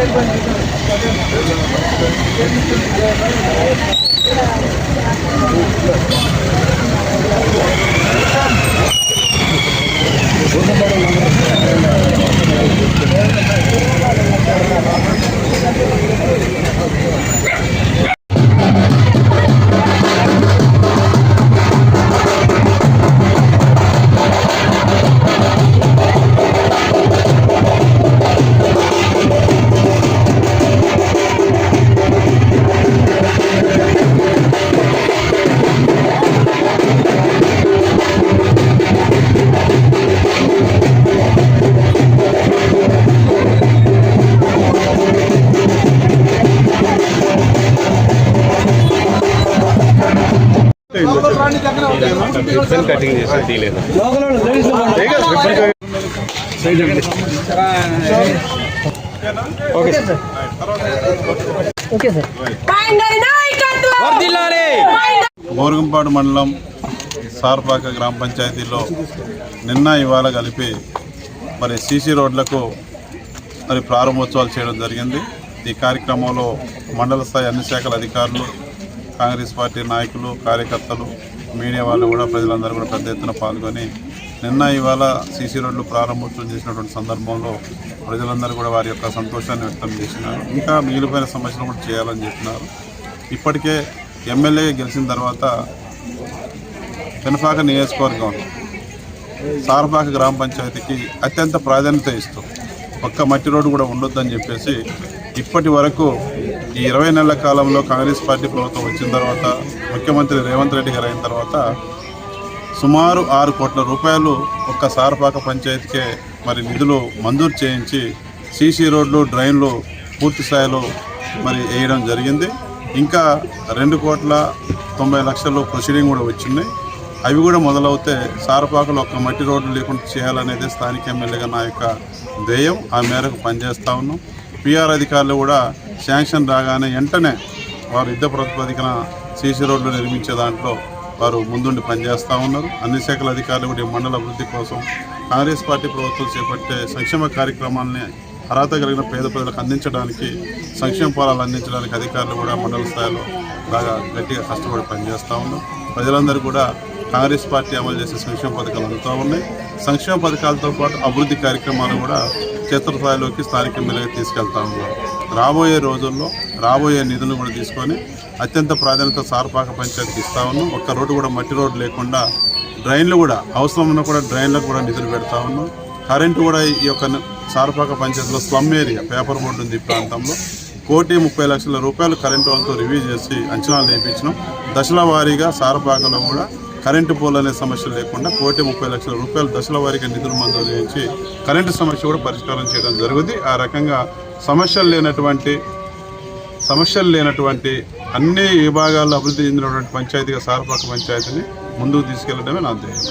Thank you. Ribbon cutting చేసి తీయలేదు మైండర్ నాయకత్వం! గోరుగుంపాడు మండలం సార్పాక గ్రామ పంచాయతీలో నిన్న ఇవాళ కలిపి మరి సీసీ రోడ్లకు మరి ప్రారంభోత్సవాలు చేయడం జరిగింది. ఈ కార్యక్రమంలో మండల స్థాయి అన్ని శాఖల అధికారులు కాంగ్రెస్ పార్టీ నాయకులు కార్యకర్తలు మీడియా వాళ్ళు కూడా ప్రజలందరూ కూడా పెద్ద ఎత్తున పాల్గొని నిన్న ఇవాళ సీసీ రోడ్లు ప్రారంభోత్సవం చేసినటువంటి సందర్భంలో ప్రజలందరూ కూడా వారి యొక్క సంతోషాన్ని వ్యక్తం చేసినారు. ఇంకా మిగిలిపోయిన సమస్యలు కూడా చేయాలని చెప్పినారు. ఇప్పటికే ఎమ్మెల్యే గెలిచిన తర్వాత పెనపాక నియోజకవర్గం సారపాక గ్రామ పంచాయతీకి అత్యంత ప్రాధాన్యత ఇస్తూ ఒక్క మట్టి రోడ్డు కూడా ఉండొద్దని చెప్పేసి ఇప్పటి వరకు ఈ ఇరవై నెలల కాలంలో కాంగ్రెస్ పార్టీ ప్రభుత్వం వచ్చిన తర్వాత ముఖ్యమంత్రి రేవంత్ రెడ్డి గారు అయిన తర్వాత సుమారు ఆరు కోట్ల రూపాయలు ఒక్క సారపాక పంచాయతీకే మరి నిధులు మంజూరు చేయించి సీసీ రోడ్లు డ్రైన్లు పూర్తి స్థాయిలో మరి వేయడం జరిగింది. ఇంకా రెండు కోట్ల తొంభై లక్షలు ప్రొసీడింగ్ కూడా వచ్చినాయి అవి కూడా మొదలవుతే సారపాకలు ఒక్క మట్టి రోడ్లు లేకుండా చేయాలనేది స్థానిక ఎమ్మెల్యేగా నా యొక్క ధ్యేయం. ఆ మేరకు పనిచేస్తూ ఉన్నాం. పిఆర్ అధికారులు కూడా శాంక్షన్ రాగానే వెంటనే వారు యుద్ధ ప్రాతిపదికన సీసీ రోడ్లు నిర్మించే దాంట్లో వారు ముందుండి పనిచేస్తూ ఉన్నారు. అన్ని శాఖల అధికారులు కూడా ఈ మండల అభివృద్ధి కోసం కాంగ్రెస్ పార్టీ ప్రభుత్వం చేపట్టే సంక్షేమ కార్యక్రమాలని అర్హత కలిగిన పేద ప్రజలకు అందించడానికి సంక్షేమ ఫలాలు అందించడానికి అధికారులు కూడా మండల స్థాయిలో బాగా గట్టిగా కష్టపడి పనిచేస్తూ ఉన్నారు. ప్రజలందరూ కూడా కాంగ్రెస్ పార్టీ అమలు చేసే సంక్షేమ పథకాలు అందుతూ ఉన్నాయి. సంక్షేమ పథకాలతో పాటు అభివృద్ధి కార్యక్రమాలు కూడా క్షేత్రస్థాయిలోకి స్థానిక ఎమ్మెల్యేగా తీసుకెళ్తా ఉన్నారు. రాబోయే రోజుల్లో రాబోయే నిధులు కూడా తీసుకొని అత్యంత ప్రాధాన్యత సారపాక పంచాయతీకి ఇస్తా ఉన్నాం. ఒక్క రోడ్డు కూడా మట్టి రోడ్డు లేకుండా డ్రైన్లు కూడా అవసరం ఉన్న కూడా డ్రైన్లకు కూడా నిధులు పెడతా ఉన్నాం. కరెంటు కూడా ఈ యొక్క సారపాక పంచాయతీలో స్లమ్ ఏరియా పేపర్ బోర్డు ఉంది ఈ ప్రాంతంలో. కోటి ముప్పై లక్షల రూపాయలు కరెంటు వాళ్ళతో రివ్యూ చేసి అంచనాలు వేయించినాం. దశల వారీగా సారపాకలో కూడా కరెంటు పోల్ అనే సమస్య లేకుండా కోటి ముప్పై లక్షల రూపాయలు దశల వారీగా నిధులు మంజూరు చేయించి కరెంటు సమస్య కూడా పరిష్కారం చేయడం జరుగుతుంది. ఆ రకంగా సమస్యలు లేనటువంటి సమస్యలు లేనటువంటి అన్ని విభాగాల్లో అభివృద్ధి చెందినటువంటి పంచాయతీగా సారపక్క పంచాయతీని ముందుకు తీసుకెళ్ళడమే నా ధ్యేయం.